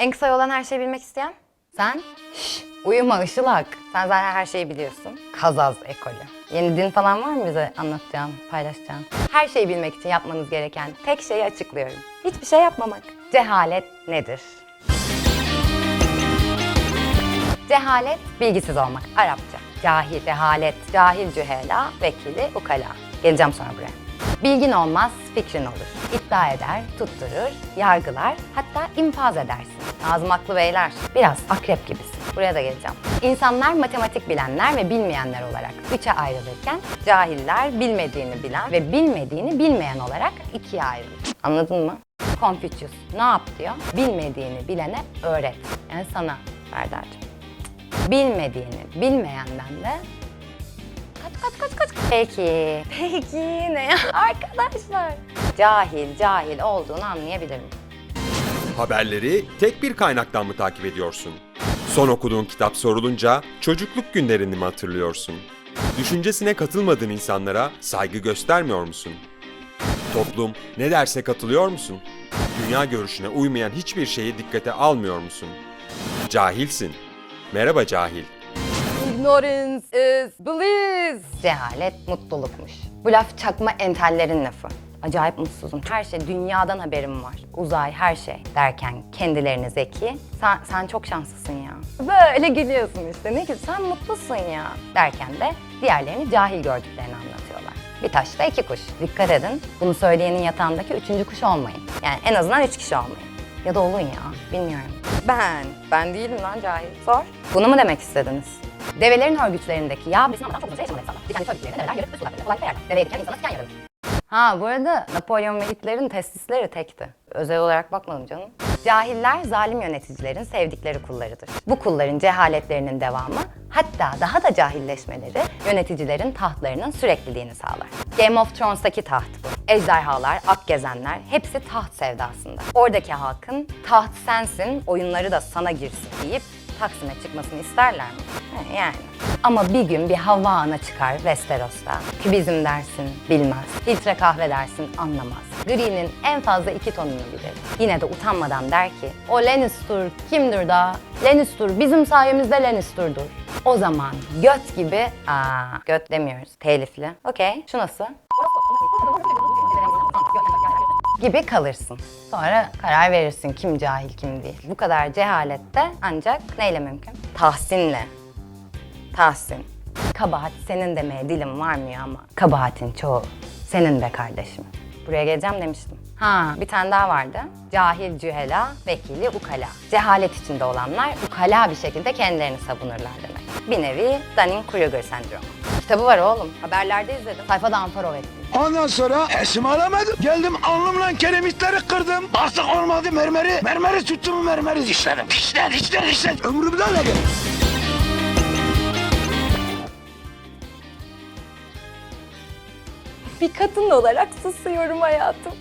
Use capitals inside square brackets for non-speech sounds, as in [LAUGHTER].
En kısa yoldan her şeyi bilmek isteyen? Sen? Şş, uyuma Işılak. Sen zaten her şeyi biliyorsun. Kazaz ekolü. Yeni din falan var mı bize anlatacağın, paylaşacağın? Her şeyi bilmek için yapmanız gereken tek şeyi açıklıyorum. Hiçbir şey yapmamak. Cehalet nedir? Cehalet, bilgisiz olmak. Arapça. Cahil, cehalet, cahil cühela, vekili, ukala. Geleceğim sonra buraya. Bilgin olmaz, fikrin olur. İddia eder, tutturur, yargılar, hatta infaz edersin. Nazım Beyler, biraz akrep gibisin. Buraya da geleceğim. İnsanlar matematik bilenler ve bilmeyenler olarak üçe ayrılırken cahiller bilmediğini bilen ve bilmediğini bilmeyen olarak ikiye ayrılır. Anladın mı? Confucius ne yap diyor? Bilmediğini bilene öğret. Yani sana Ferdar'cığım. Bilmediğini bilmeyenden de Kaç kaç kaç kaç. Peki. Peki ne ya? [LAUGHS] Arkadaşlar. Cahil cahil olduğunu anlayabilir mi? Haberleri tek bir kaynaktan mı takip ediyorsun? Son okuduğun kitap sorulunca çocukluk günlerini mi hatırlıyorsun? Düşüncesine katılmadığın insanlara saygı göstermiyor musun? Toplum ne derse katılıyor musun? Dünya görüşüne uymayan hiçbir şeyi dikkate almıyor musun? Cahilsin. Merhaba cahil. Ignorance is bliss. Cehalet mutlulukmuş. Bu laf çakma entellerin lafı. Acayip mutsuzum. Her şey, dünyadan haberim var. Uzay, her şey derken kendilerini zeki. Sen, sen çok şanslısın ya. Böyle gülüyorsun işte. Ne güzel, sen mutlusun ya. Derken de diğerlerini cahil gördüklerini anlatıyorlar. Bir taşta iki kuş. Dikkat edin, bunu söyleyenin yatağındaki üçüncü kuş olmayın. Yani en azından üç kişi olmayın. Ya da olun ya, bilmiyorum. Ben, ben değilim lan cahil. Sor. Bunu mu demek istediniz? Develerin örgütlerindeki yağ bizim ama çok uzun süre yaşamadı insanlar. Bir tane örgütlerinde develer yürüp üst kulaklarına kolaylıkla yerler. Deveye diken insana siken yarılır. Ha bu arada Napolyon ve Hitler'in testisleri tekti. Özel olarak bakmadım canım. Cahiller zalim yöneticilerin sevdikleri kullarıdır. Bu kulların cehaletlerinin devamı hatta daha da cahilleşmeleri yöneticilerin tahtlarının sürekliliğini sağlar. Game of Thrones'taki taht bu. Ejderhalar, akgezenler hepsi taht sevdasında. Oradaki halkın taht sensin, oyunları da sana girsin deyip Taksim'e çıkmasını isterler mi? Yani. Ama bir gün bir Havva Ana çıkar Westeros'ta. Kübizm dersin, bilmez. Filtre kahve dersin, anlamaz. Gri'nin en fazla iki tonunu bilir. Yine de utanmadan der ki, o Lannister kimdir da? Lannister bizim sayemizde Lannister'dur. O zaman göt gibi, aa göt demiyoruz, telifli. Okey, şu nasıl? gibi kalırsın. Sonra karar verirsin kim cahil kim değil. Bu kadar cehalette ancak neyle mümkün? Tahsinle. Tahsin. Kabahat senin demeye dilim varmıyor ama kabahatin çoğu senin be kardeşim. Buraya geleceğim demiştim. Ha bir tane daha vardı. Cahil cühela, vekili ukala. Cehalet içinde olanlar ukala bir şekilde kendilerini savunurlar demek. Bir nevi Dunning-Kruger sendromu. Kitabı var oğlum. Haberlerde izledim. Sayfadan faro ettim. Ondan sonra esimi alamadım. Geldim alnımla kiremitleri kırdım. Artık olmadı mermeri. Mermeri tuttum mermeri dişlerim. Dişler dişler dişler. Ömrümden ne Bir kadın olarak susuyorum hayatım.